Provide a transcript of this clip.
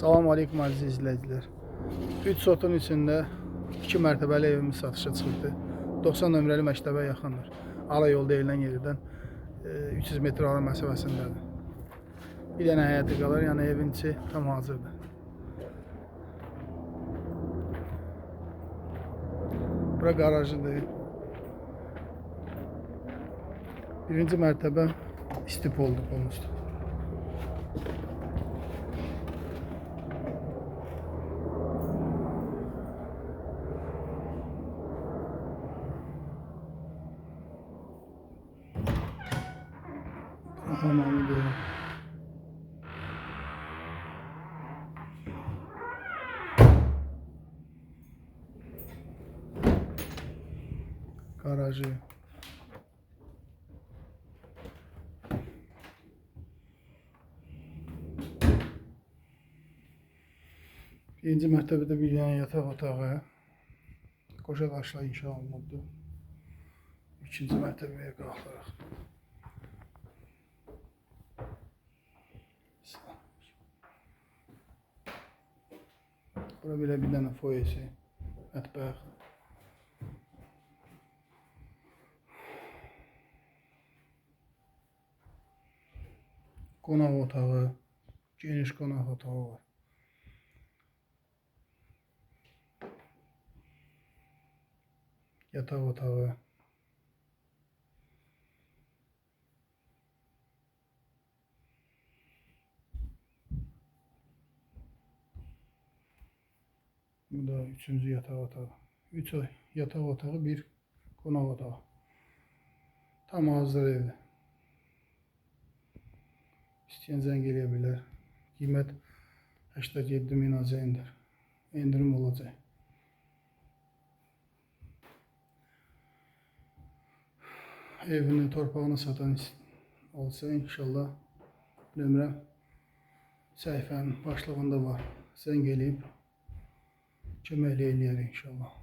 Salam aleykum əziz izləyicilər. 3 sotun içində 2 mərtəbəli evimiz satışa çıxıbdı. 90 nömrəli məktəbə yaxındır. Ala yol deyilən yerdən e, 300 metr ara məsafəsindədir. Bir dənə həyəti qalır, yəni evin içi tam hazırdır. Bura qarajıdır. Birinci mərtəbə istip oldu olmuşdu. Tamamı böyle. Garajı. Birinci mərtəbədə bir dənə yataq otağı. Qoşa daşla inşa olunubdu. İkinci mərtəbəyə qalxırıq. Bura belə bir dənə foyesi, mətbəx. Qonaq otağı, geniş qonaq otağı var. Yataq otağı. Bu da üçüncü yataq otağı. Üç ay yataq otağı, bir qonaq otağı. Tam hazır zəng eləyə bilər. Qiymət 87 min azayındır. Endirim olacaq. Evini, torpağını satan olsa inşallah nömrəm səhifənin başlığında var. Zəng eləyib kömək eləyər inşallah.